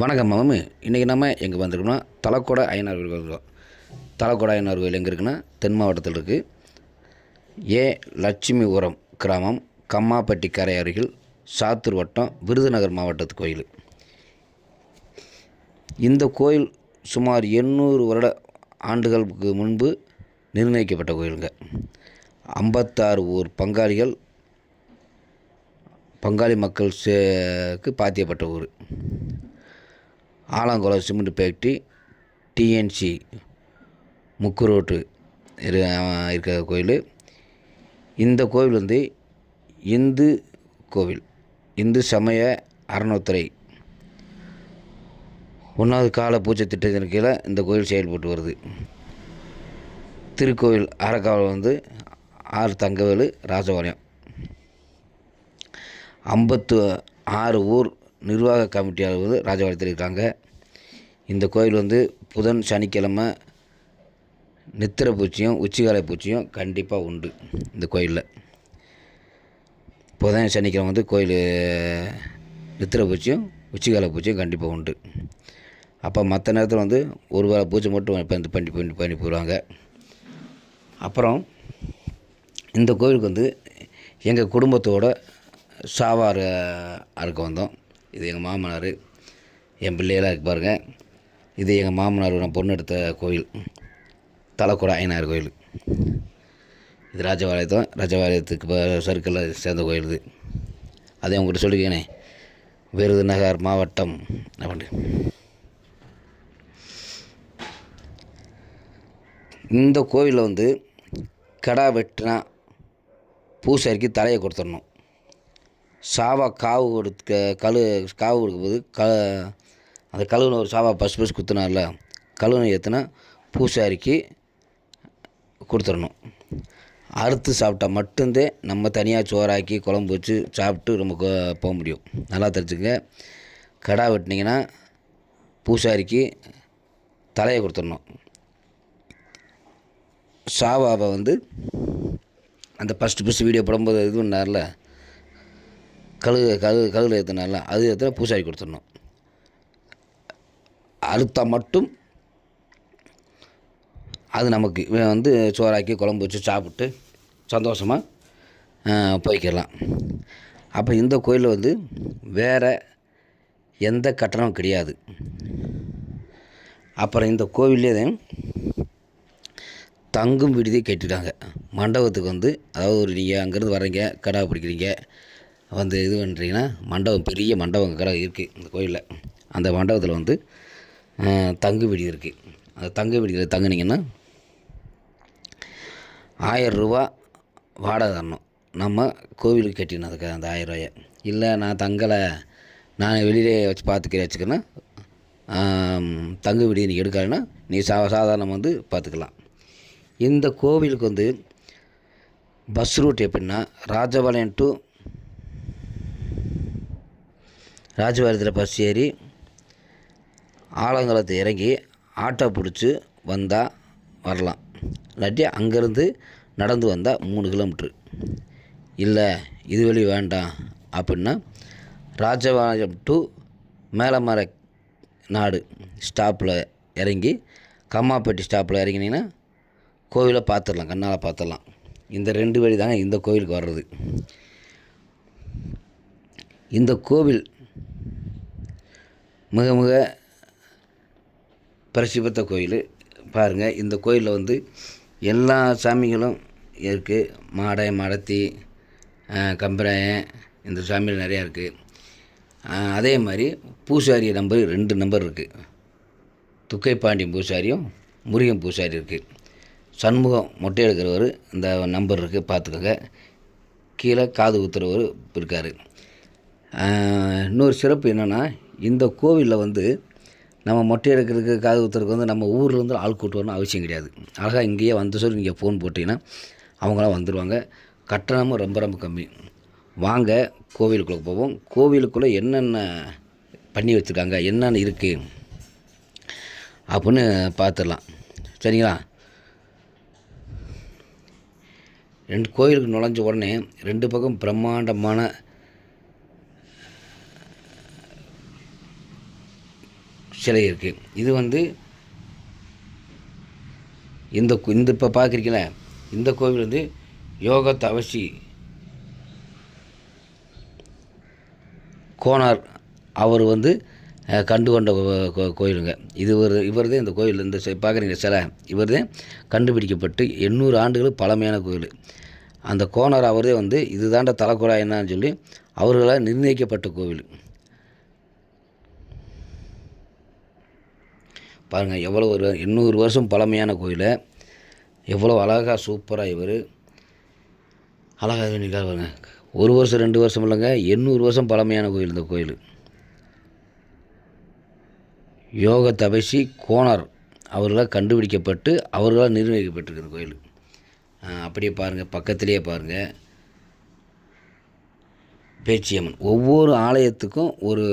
வணக்கம் மாமு. இன்றைக்கி நம்ம எங்கே வந்திருக்கோம்னா தலக்கோடை ஐயனார் கோயில் வந்திருக்கோம். தலக்கோடை ஐயனார் கோயில் எங்கே இருக்குன்னா தென் மாவட்டத்தில் இருக்குது ஏ. லட்சுமி உரம் கிராமம் கம்மாப்பட்டி கரை அருகில் சாத்தூர் வட்டம் விருதுநகர் மாவட்டத்து கோயில். இந்த கோயில் சுமார் எண்ணூறு வருட ஆண்டுகளுக்கு முன்பு நிர்ணயிக்கப்பட்ட கோயிலுங்க. ஐம்பத்தாறு ஊர் பங்காளிகள் பங்காளி மக்கள் சேக்கு பாத்தியப்பட்ட ஊர். ஆலங்குளம் சிமெண்ட் ஃபேக்ட்ரி டிஎன்சி முக்கு ரோட்டு இரு இருக்கிற கோயில். இந்த கோவில் வந்து இந்து கோவில் இந்து சமய அறநிலைத்துறை ஒன்றாவது கால பூஜை திட்டத்தின் கீழே இந்த கோயில் செயல்பட்டு வருது. திருக்கோவில் அறக்காவல் வந்து ஆர் தங்கவேலு ராஜபாளையம் ஐம்பத்து ஆறு ஊர் நிர்வாக கமிட்டியாளர் வந்து ராஜபாளையத்தில் இருக்காங்க இந்த கோயில் வந்து புதன் சனிக்கிழமை நித்திர பூச்சியும் உச்சிகாலை பூச்சியும் கண்டிப்பாக உண்டு இந்த கோயிலில். புதன் சனிக்கிழமை வந்து கோயில் நித்திர பூச்சியும் உச்சிகால பூச்சியும் கண்டிப்பாக உண்டு. அப்போ மற்ற நேரத்தில் வந்து ஒரு வேளை பூஜை மட்டும் பண்ணி பண்ணி பண்ணி பண்ணி போயிடுவாங்க அப்புறம் இந்த கோவிலுக்கு வந்து எங்கள் குடும்பத்தோட சாவார் அறுக்க வந்தோம். இது எங்கள் மாமனார். என் பிள்ளையெல்லாம் இருக்கு பாருங்கள் இது எங்கள் மாமனார் நான் பொண்ணு எடுத்த கோயில். தலைக்குடை ஐயனார் கோயில். இது ராஜபாளையத்தம் ராஜபாளையத்துக்கு சர்க்கிளில் சேர்ந்த கோயில் இது. அதை உங்கள்கிட்ட சொல்லிக்கணே விருதுநகர் மாவட்டம். அப்படின்ட்டு இந்த கோவிலில் வந்து கடா வெட்டினா பூசாரிக்கு தலையை கொடுத்துடணும். சாவா காவு கொடுக்க கழு காவு கொடுக்கும்போது க அந்த கழுவுன ஒரு சாவா பஸ் பஸ் குத்துனார்ல கழுவுன ஏற்றுனா பூசாரிக்கு கொடுத்துடணும். அறுத்து சாப்பிட்டா மட்டும்தான் நம்ம தனியாக சோறாக்கி குழம்பு வச்சு சாப்பிட்டு நம்ம போக முடியும். நல்லா தெரிஞ்சுங்க கடா வெட்டினீங்கன்னா பூசாரிக்கு தலையை கொடுத்துடணும். சாவாவை வந்து அந்த ஃபஸ்ட்டு ஃபஸ்ட்டு வீடியோ போடும்போது இது பண்ணார்ல கழுகு கழு கழுகுல ஏற்றினால அது ஏற்றின பூசாரி கொடுத்துடணும். அறுத்தா மட்டும் அது நமக்கு. வந்து சோறாக்கி குழம்பு வச்சு சாப்பிட்டு சந்தோஷமாக போய்க்கிடலாம். அப்போ இந்த கோயிலில் வந்து வேறு எந்த கட்டணமும் கிடையாது. அப்புறம் இந்த கோவிலே தங்கும் விடுதி கட்டிட்டாங்க மண்டபத்துக்கு வந்து அதாவது ஒரு நீங்கள் அங்கேருந்து வரீங்க கடா பிடிக்கிறீங்க வந்து இது பண்ணுறீங்கன்னா மண்டபம் பெரிய மண்டபம் கடை இருக்குது இந்த கோயிலில். அந்த மண்டபத்தில் வந்து அஹ், தங்கு இருக்குது அந்த தங்கு விடுதியில் தங்குனீங்கன்னா ஆயரூபா வாடகை தரணும். நம்ம கோவிலுக்கு கட்டினதுக்கு அந்த ஆயிரம் ரூபாயை. இல்லை நான் தங்கலை நான் வெளியிலே வச்சு பார்த்துக்கிறேன் வச்சுக்கன்னா தங்கு விடுதி நீ எடுக்காதுன்னா நீ சா சாதாரணம் வந்து பார்த்துக்கலாம். இந்த கோவிலுக்கு வந்து பஸ் ரூட் எப்படின்னா ராஜபாளையம் டு ராஜபாளையத்தில் பஸ் ஏறி ஆலங்குளத்தை இறங்கி ஆட்டோ பிடிச்சி வந்தால் வரலாம். இல்லாட்டி அங்கேருந்து நடந்து வந்தால் மூணு கிலோமீட்ரு இல்லை இது வழி வேண்டாம் அப்படின்னா ராஜபாளையம் டு மேலமர நாடு ஸ்டாப்பில் இறங்கி கம்மாப்பட்டி ஸ்டாப்பில் இறங்கினீங்கன்னா கோவிலை பார்த்துடலாம் கண்ணால் பார்த்துடலாம். இந்த ரெண்டு வழி தாங்க இந்த கோவிலுக்கு வர்றது. இந்த கோவில் மிக மிக பிரசிபத்த கோயில். பாருங்கள் இந்த கோயிலில் வந்து எல்லா சாமிகளும் இருக்குது மாடை மடத்தி கம்பராயன் இந்த சாமிகள் நிறையா இருக்குது அதே மாதிரி பூசாரி நம்பர் ரெண்டு நம்பர் இருக்குது துக்கைப்பாண்டியன் பூசாரியும் முருகன் பூசாரி இருக்குது சண்முகம் மொட்டை எடுக்கிறவர் இந்த நம்பர் இருக்குது பார்த்துக்கோங்க. கீழே காது குத்துறவர் இருக்கார். இன்னொரு சிறப்பு என்னென்னா இந்த கோவிலில் வந்து நம்ம மொட்டை எடுக்கிறதுக்கு காது குத்துறதுக்கு வந்து நம்ம ஊர்லேருந்து ஆள் கூட்டு வரணும் அவசியம் கிடையாது. அழகாக இங்கேயே வந்து சொல்லி நீங்கள் ஃபோன் போட்டிங்கன்னா அவங்களாம் வந்துடுவாங்க கட்டணமும் ரொம்ப ரொம்ப கம்மி. வாங்க கோவிலுக்குள்ளே போவோம். கோவிலுக்குள்ளே என்னென்ன பண்ணி வச்சுருக்காங்க என்னென்ன இருக்குது அப்படின்னு பார்த்துடலாம் சரிங்களா? ரெண்டு கோயிலுக்கு நுழைஞ்ச உடனே ரெண்டு பக்கம் பிரம்மாண்டமான சிலை இருக்குது இது வந்து இந்த இந்த இப்போ பார்க்குறீங்களே இந்த கோவில் வந்து யோக தவசி கோனார் அவர் வந்து கண்டு கொண்ட கோயிலுங்க. இது ஒரு இவர் தான் இந்த கோயில் இந்த பார்க்குறீங்க சிலை இவர் தான் கண்டுபிடிக்கப்பட்டு எண்ணூறு ஆண்டுகள் பழமையான கோயில். அந்த கோனார் அவரே வந்து இதுதாண்ட தலைக்குறா என்னன்னு சொல்லி அவர்களால் நிர்ணயிக்கப்பட்ட கோவில். பாருங்கள் எவ்வளோ ஒரு எண்ணூறு வருஷம் பழமையான கோயில். எவ்வளோ அழகாக சூப்பராக இவர். அழகாக நிற்காது பாருங்கள் ஒரு வருஷம் ரெண்டு வருஷம் இல்லைங்க எண்ணூறு வருஷம் பழமையான கோயில் இந்த கோயில். யோக தபசி கோணர் அவர்களால் கண்டுபிடிக்கப்பட்டு அவர்களால் நிர்வகிக்கப்பட்டிருக்கு இந்த கோயில். அப்படியே பாருங்கள் பக்கத்திலேயே பாருங்கள் பேச்சியம்மன் ஒவ்வொரு ஆலயத்துக்கும் ஒரு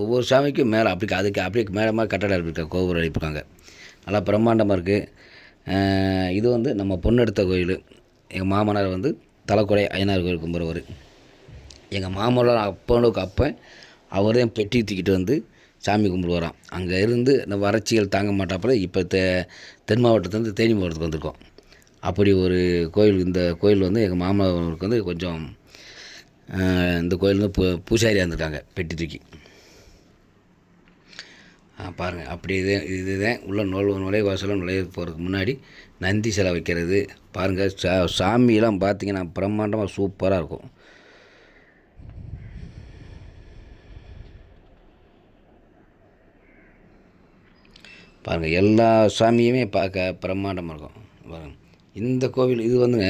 ஒவ்வொரு சாமிக்கும் மேலே அப்படி அதுக்கு அப்படியே மேலே மாதிரி கட்டடம் எழுப்பியிருக்காங்க கோபுரம் எழுப்பியிருக்காங்க நல்லா பிரம்மாண்டமாக இருக்குது இது வந்து நம்ம பொண்ணெடுத்த கோயில். எங்கள் மாமனார் வந்து தலைக்குடை ஐயனார் கோயில் கும்புறவர் எங்கள் மாமனார் அப்பனுக்கு அப்போ அவரே பெட்டி தூக்கிட்டு வந்து சாமி கும்பிடுவாராம். அங்கே இருந்து இந்த வறட்சிகள் தாங்க மாட்டாப்புல இப்போ தெ தென் மாவட்டத்துலேருந்து தேனி மாவட்டத்துக்கு வந்திருக்கோம். அப்படி ஒரு கோயில் இந்த கோயில் வந்து எங்கள் மாமாவுக்கு வந்து கொஞ்சம் இந்த கோயில் வந்து பூ பூசாரியாக இருந்திருக்காங்க பெட்டி தூக்கி. பாருங்கள் அப்படி இது இதுதான் உள்ள நுழை நுழைய வாசலில் நுழைய போகிறதுக்கு முன்னாடி நந்தி சிலை வைக்கிறது. பாருங்கள் சா சாமியெல்லாம் பார்த்தீங்கன்னா பிரம்மாண்டமாக சூப்பராக இருக்கும். பாருங்கள் எல்லா சாமியுமே பார்க்க பிரம்மாண்டமாக இருக்கும். பாருங்கள் இந்த கோவில் இது வந்துங்க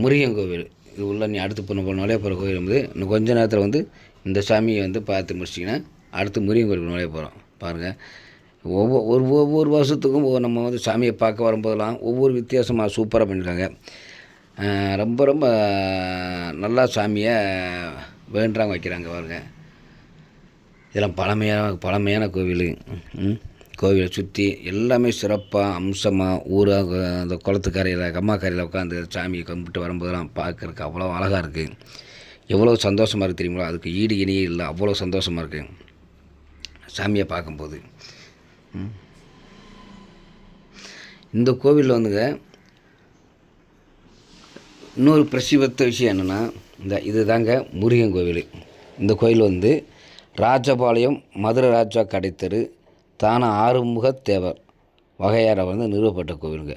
முருகன் கோவில். இது உள்ள நீ அடுத்து பண்ண போன நுழைய போகிற கோவில் வந்து இன்னும் கொஞ்ச நேரத்தில் வந்து இந்த சாமியை வந்து பார்த்து முடிச்சிங்கன்னா அடுத்து முருகன் கோயிலுக்கு நுழைய போகிறோம் பாருங்கள் ஒவ்வொரு ஒரு ஒவ்வொரு வருஷத்துக்கும் நம்ம வந்து சாமியை பார்க்க வரும்போதெல்லாம் ஒவ்வொரு வித்தியாசமாக சூப்பராக பண்ணியிருக்காங்க ரொம்ப ரொம்ப நல்லா சாமியை வேண்டுறாங்க வைக்கிறாங்க பாருங்க. இதெல்லாம் பழமையான பழமையான கோவில். ம். கோவிலை சுற்றி எல்லாமே சிறப்பாக அம்சமாக ஊராக அந்த குளத்துக்கரையில் கம்மாக்கரையில் உட்காந்து சாமியை கும்பிட்டு வரும்போதெல்லாம் பார்க்குறக்கு அவ்வளோ அழகாக இருக்குது எவ்வளோ சந்தோஷமாக இருக்குது தெரியுங்களா அதுக்கு ஈடு இணையே இல்லை. அவ்வளோ சந்தோஷமாக இருக்குது சாமியை பார்க்கும்போது. இந்த கோவிலில் வந்துங்க இன்னொரு பிரசிவத்த விஷயம் என்னென்னா இந்த இது தாங்க முருகன் கோவில். இந்த கோயில் வந்து ராஜபாளையம் மதுரை ராஜா கடைத்தெரு தான ஆறுமுக தேவர். வந்து நிறுவப்பட்ட கோவிலுங்க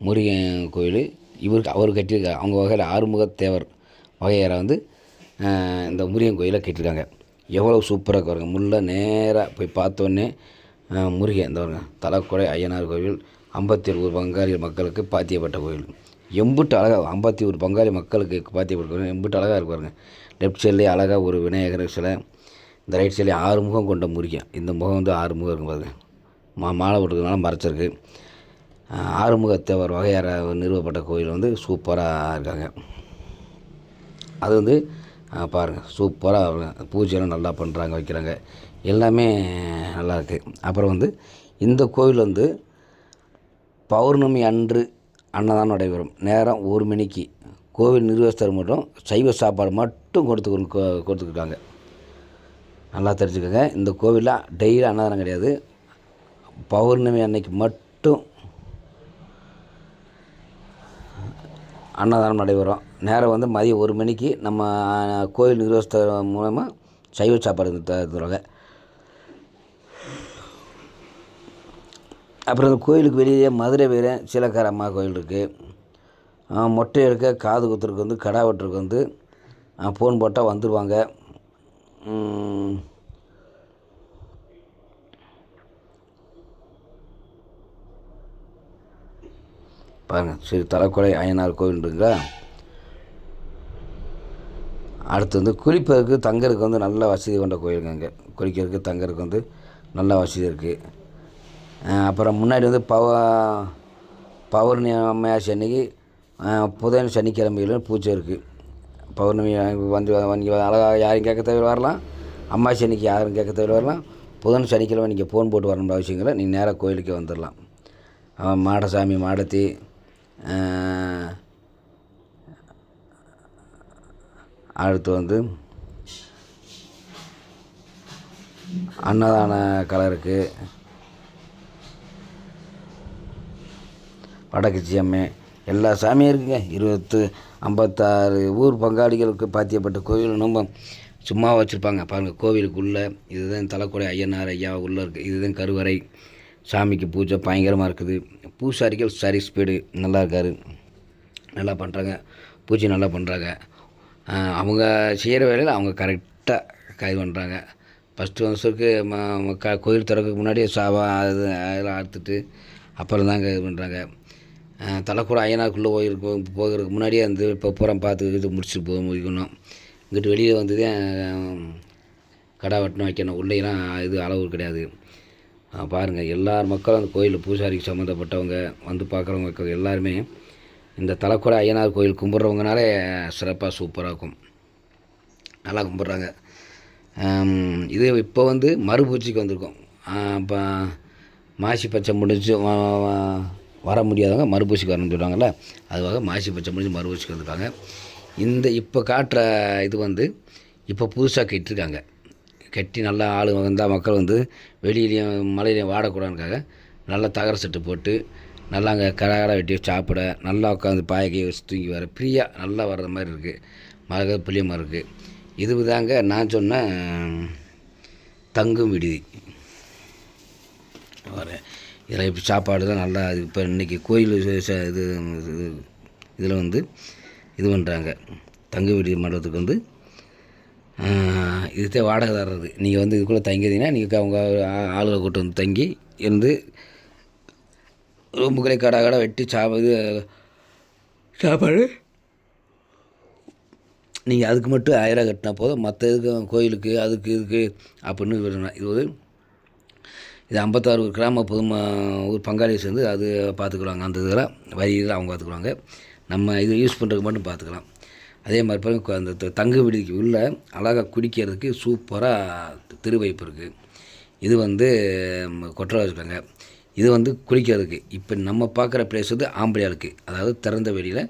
முருகன் கோயில் இவர் அவர் கட்டியிருக்காரு. அவங்க வகையில் ஆறுமுகத்தேவர் தேவர் வந்து இந்த முருகன் கோயிலை கட்டியிருக்காங்க. எவ்வளோ சூப்பராக பாருங்க. முள்ள நேராக போய் பார்த்தோன்னே முருகன் இந்த பாருங்க தலைக்குடை ஐயனார் கோவில் ஐம்பத்தி ஒரு பங்காளி மக்களுக்கு பாத்தியப்பட்ட கோயில் எம்புட்டு அழகாக ஐம்பத்தி ஒரு பங்காளி மக்களுக்கு பாத்தியப்பட்ட கோயில் எம்புட்டு அழகாக இருக்கு பாருங்க. லெஃப்ட் சைட்லேயே அழகாக ஒரு விநாயகர் சிலை இந்த ரைட் சைடில் ஆறு முகம் கொண்ட முருகன். இந்த முகம் வந்து ஆறு முகம் இருக்கும் பாருங்க. மா மாலை போட்டுக்கிறதுனால மறைச்சிருக்கு. ஆஹ், ஆறுமுகத்தேவர் வகையார நிறுவப்பட்ட கோயில் வந்து சூப்பராக இருக்காங்க. அது வந்து பாருங்கள் சூப்பராக பூஜையெல்லாம் நல்லா பண்ணுறாங்க வைக்கிறாங்க. எல்லாமே நல்லா இருக்குது அப்புறம் வந்து இந்த கோவில் வந்து பௌர்ணமி அன்று அன்னதானம் நடைபெறும். நேரம் ஒரு மணிக்கு. கோவில் நிர்வாகஸ்தர் மட்டும் சைவ சாப்பாடு மட்டும் கொடுத்து கொடுத்துருக்காங்க நல்லா தெரிஞ்சுக்கோங்க. இந்த கோவிலில் டெய்லி அன்னதானம் கிடையாது. பௌர்ணமி அன்னைக்கு மட்டும் அன்னதானம் நடைபெறும். நேரம் வந்து மதியம் ஒரு மணிக்கு நம்ம கோயில் நிர்வாகஸ்தர் மூலமாக சைவ சாப்பாடு தருவாங்க. அப்புறம் இந்த கோயிலுக்கு வெளியே மதுரை வீரன் சீலக்கார அம்மா கோயில் இருக்குது மொட்டை எடுக்க காது குத்துறதுக்கு வந்து கடா வெட்டுறதுக்கு வந்து ஃபோன் போட்டால் வந்துடுவாங்க Um, பாருங்கள் ஸ்ரீ தலைக்குறை அய்யனார் கோவில் இருக்குங்களா அடுத்து வந்து குளிப்பதற்கு தங்கறதுக்கு வந்து நல்ல வசதி கொண்ட கோயிலுங்க இங்கே. குளிக்கிறதுக்கு தங்கறதுக்கு வந்து நல்ல வசதி இருக்குது அப்புறம் முன்னாடி வந்து பவ பௌர்ணமி அம்மையாசி அன்னைக்கு புதன் சனிக்கிழமையிலும் பூஜை இருக்குது பௌர்ணமி வந்து வந்து அழகாக யாரும் கேட்க தேவையில் வரலாம். அம்மாசி சனிக்கு யாரும் கேட்க தேவையில் வரலாம். புதன் சனிக்கிழமை நீங்கள் ஃபோன் போட்டு வரணுன்ற அவசியம் இல்லை. நீங்கள் நேராக கோயிலுக்கே வந்துடலாம் மாடசாமி மாடத்தி அடுத்து வந்து அன்னதான கலை இருக்குது வடக்குச்சி அம்மை எல்லா சாமியும் இருக்குங்க. இருபத்து ஐம்பத்தாறு ஊர் பங்காளிகளுக்கு பாத்தியப்பட்ட கோவில் ரொம்ப சும்மா வச்சுருப்பாங்க. பாருங்கள் கோவிலுக்குள்ளே இதுதான் தலைக்குடை ஐயனார் ஐயா உள்ளே இருக்குது இதுதான் கருவறை. சாமிக்கு பூஜை பயங்கரமாக இருக்குது. பூசாரிகள் சரி ஸ்பீடு நல்லா இருக்கார். நல்லா பண்ணுறாங்க பூஜை நல்லா பண்ணுறாங்க அவங்க செய்கிற வேலையில் அவங்க கரெக்டாக கை பண்ணுறாங்க ஃபஸ்ட்டு வருஷத்துக்கு ம ம- க கோயில் திறக்கிறதுக்கு முன்னாடியே சாவா அது அதெல்லாம் அறுத்துட்டு அப்புறம் தாங்க இது பண்ணுறாங்க தலைக்கூட ஐயனாருக்குள்ளே போயிருக்கு போகிறதுக்கு முன்னாடியே வந்து இப்போ புறம் பார்த்து இது முடிச்சுட்டு போக முடிக்கணும். இங்கிட்டு வெளியில் வந்ததே கடா வெட்டணும் வைக்கணும். உள்ளேலாம் இது அளவு கிடையாது. பாருங்கள் எல்லார் மக்களும் அந்த கோயில் பூசாரிக்கு சம்மந்தப்பட்டவங்க வந்து பார்க்குறவங்க எல்லாருமே இந்த தலைக்குறை ஐயனார் கோயில் கும்பிட்றவங்கனாலே சிறப்பாக சூப்பராக இருக்கும். நல்லா கும்பிட்றாங்க. இது இப்போ வந்து மறுபூச்சிக்கு வந்திருக்கோம். இப்போ மாசி பச்சை முடிஞ்சு வர முடியாதவங்க மறுபூசி வரணும்னு சொல்லுவாங்கள்ல அதுவாக மாசி பச்சை முடிஞ்சு மறுபூச்சிக்கு வந்திருக்காங்க இந்த இப்போ காட்டுற இது வந்து இப்போ புதுசாக கட்டிருக்காங்க. கட்டி நல்லா ஆளு வந்தால் மக்கள் வந்து வெளியிலையும் மலையிலையும் வாடக்கூடாதுக்காக நல்லா தகர செட்டு போட்டு நல்லா அங்கே கடை வெட்டி சாப்பிட நல்லா உட்காந்து பாயக்கி வச்சு தூங்கி வர ஃப்ரீயாக நல்லா வர்ற மாதிரி இருக்குது மழை புளியமாக இருக்குது இது தாங்க நான் சொன்ன தங்கும் விடுதி. வரேன் இதில் இப்போ சாப்பாடு தான் நல்லா இப்போ இன்றைக்கி கோயில் இது இதில் வந்து இது பண்ணுறாங்க தங்க விடுதி மண்டபத்துக்கு வந்து இதுதான் வாடகை தர்றது. நீங்கள் வந்து இதுக்குள்ளே தங்கியிருந்தீங்கன்னா நீங்கள் அவங்க ஆளுகளை கூட்டு வந்து தங்கி இருந்து ரூம்புகளை கடை கடை வெட்டி சா இது சாப்பாடு நீங்கள் அதுக்கு மட்டும் ஆயிரம் கட்டினா போதும். மற்ற இதுக்கு கோயிலுக்கு அதுக்கு இதுக்கு அப்படின்னு இது ஒரு இது ஐம்பத்தாறு கிராம பொதும ஒரு பங்காளியை சேர்ந்து அது பார்த்துக்குறாங்க அந்த இதெல்லாம் வரி இதெல்லாம் அவங்க பார்த்துக்குறாங்க நம்ம இது யூஸ் பண்ணுறதுக்கு மட்டும் பார்த்துக்கலாம். அதே மாதிரி பாருங்க அந்த தங்கு விடுதிக்கு உள்ளே அழகாக குடிக்கிறதுக்கு சூப்பராக திருவைப்பு இருக்குது இது வந்து ம், வச்சுருக்காங்க இது வந்து குளிக்கிறதுக்கு இப்போ நம்ம பார்க்குற பிளேஸ் வந்து ஆம்பளையாளுக்கு அதாவது திறந்த வெளியில்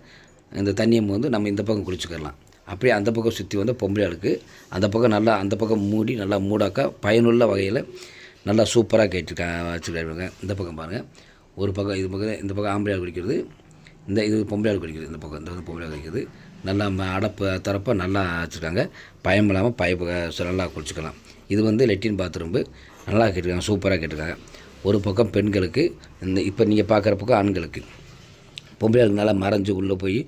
இந்த தண்ணியை வந்து நம்ம இந்த பக்கம் குளிச்சுக்கலாம். அப்படியே அந்த பக்கம் சுற்றி வந்து பொம்பளையாளுக்கு அந்த பக்கம் நல்லா அந்த பக்கம் மூடி நல்லா மூடாக்கா பயனுள்ள வகையில் நல்லா சூப்பராக கேட்டிருக்காங்க வச்சுருக்காங்க இந்த பக்கம் பாருங்கள் ஒரு பக்கம் இது பக்கம் இந்த பக்கம் ஆம்பளையால் குடிக்கிறது இந்த இது பொம்பளையால் குடிக்கிறது இந்த பக்கம் இந்த வந்து பொம்பளையால் குடிக்கிறது நல்லா ம- அடப்பு தரப்ப நல்லா வச்சுருக்காங்க. பயம் இல்லாமல் பைப்பு நல்லா குளிச்சுக்கலாம். இது வந்து லெட்டின் பாத்ரூம்பு. நல்லா கேட்டிருக்காங்க சூப்பராக கேட்டிருக்காங்க. ஒரு பக்கம் பெண்களுக்கு இந்த இப்போ நீங்கள் பார்க்குற பக்கம் ஆண்களுக்கு. பொம்பளைகளுக்கு நல்லா மறைஞ்சு உள்ளே போய்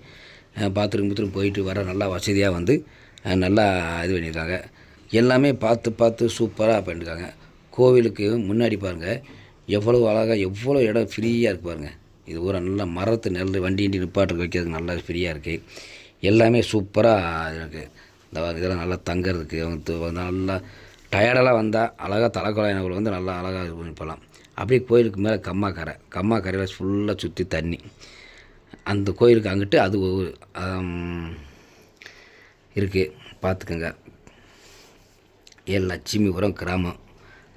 பாத்ரூம் பாத்ரூம் போயிட்டு வர நல்லா வசதியாக வந்து நல்லா இது பண்ணியிருக்காங்க எல்லாமே பார்த்து பார்த்து சூப்பராக பண்ணியிருக்காங்க கோவிலுக்கு முன்னாடி பாருங்கள் எவ்வளோ அழகாக எவ்வளோ இடம் ஃப்ரீயாக இருக்குது பாருங்கள் இது ஒரு நல்ல மரத்து நெல் வண்டி வண்டி நிப்பாட்டு வைக்கிறதுக்கு நல்லா ஃப்ரீயாக இருக்குது எல்லாமே சூப்பராக இருக்குது இந்த இதெல்லாம் நல்லா தங்குறதுக்கு அவங்க நல்லா டயர்டெல்லாம் வந்தால் அழகாக தலைக்குழாயினவங்களை வந்து நல்லா அழகாக இது பண்ணி போகலாம் அப்படியே கோயிலுக்கு மேலே கம்மாக்கரை கம்மாக்கரையில் ஃபுல்லாக சுற்றி தண்ணி. அந்த கோயிலுக்கு அங்கிட்டு அது ஒரு இருக்குது பார்த்துக்கோங்க ஏ லட்சுமிபுரம் கிராமம்.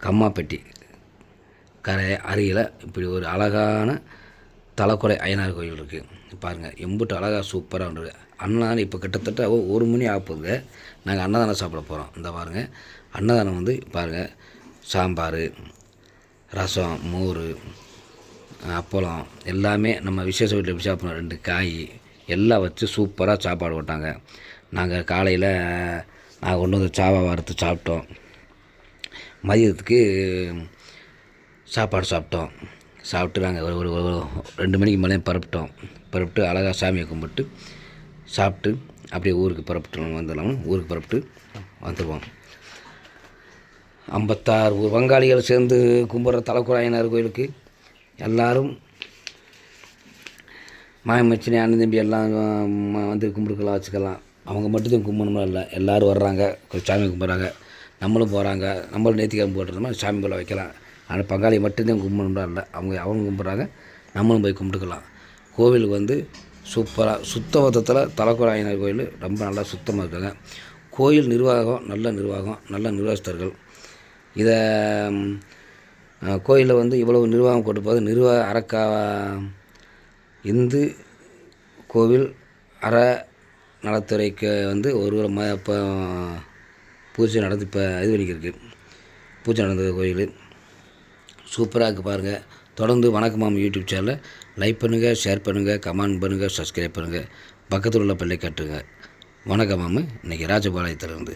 கம்மாப்பட்டி கரை அருகில் இப்படி ஒரு அழகான தலைக்குறை அய்யனார் கோயில் இருக்குது பாருங்கள் எம்புட்டு அழகாக சூப்பராக ஒன்று அன்னதானம் இப்போ கிட்டத்தட்ட ஒரு மணி ஆகுதுங்க நாங்கள் அன்னதானம் சாப்பிட போகிறோம் இந்த பாருங்கள் அன்னதானம் வந்து பாருங்கள் சாம்பார் ரசம் மோர் அப்பளம் எல்லாமே நம்ம விசேஷ வீட்டில் எப்படி சாப்பிட்றோம் ரெண்டு காய் எல்லாம் வச்சு சூப்பராக சாப்பாடு போட்டாங்க. நாங்கள் காலையில் நாங்கள் கொண்டு வந்து சாவா வறுத்து சாப்பிட்டோம். மதியத்துக்கு சாப்பாடு சாப்பிட்டோம். சாப்பிட்டு நாங்கள் ஒரு ஒரு ஒரு ரெண்டு மணிக்கு மேலே பரப்பிட்டோம் பரப்பிட்டு அழகாக சாமியை கும்பிட்டு சாப்பிட்டு அப்படியே ஊருக்கு பரப்பிட்டு வந்துடலாம் ஊருக்கு பரப்பிட்டு வந்துடுவோம் ஐம்பத்தாறு ஊர் பங்காளிகள் சேர்ந்து கும்பிட்ற தலைக்குறாயினார் கோயிலுக்கு எல்லோரும் மாயமச்சினி அண்ணன் தம்பி எல்லாம் வந்து கும்பிடுக்கலாம் வச்சுக்கலாம். அவங்க மட்டும்தான் கும்பிடணும் இல்லை. எல்லோரும் வர்றாங்க. கொஞ்சம் சாமி கும்பிட்றாங்க. நம்மளும் போகிறாங்க நம்மளும் நேத்திக்கிழமை போட்டுருந்தோம்னா சாமி போல வைக்கலாம். ஆனால் பங்காளி மட்டும்தான் கும்பிடணும்னு இல்லை அவங்க அவங்க கும்பிட்றாங்க. நம்மளும் போய் கும்பிட்டுக்கலாம். கோவிலுக்கு வந்து சூப்பராக சுத்தபத்தத்தில் தலைக்குறாயினர் கோயில் ரொம்ப நல்லா சுத்தமாக இருக்காங்க. கோயில் நிர்வாகம் நல்ல நிர்வாகம் நல்ல நிர்வாகஸ்தர்கள். இதை கோயிலில் வந்து இவ்வளவு நிர்வாகம் கொடுப்பது நிர்வாக அறக்கா இந்து கோவில் அற நலத்துறைக்கு வந்து ஒரு ஒரு ம இப்போ பூஜை நடந்து இப்போ இது பண்ணிக்கிருக்கு. பூஜை நடந்த கோயில். சூப்பராக இருக்குது பாருங்கள் தொடர்ந்து வணக்கம் மாமா யூடியூப் சேனலில். லைக் பண்ணுங்கள் ஷேர் பண்ணுங்கள் கமெண்ட் பண்ணுங்கள் சப்ஸ்கிரைப் பண்ணுங்கள் பக்கத்தில் உள்ள பிள்ளை கட்டுங்க. வணக்கம் மாமு. இன்றைக்கி ராஜபாளையத்திலிருந்து.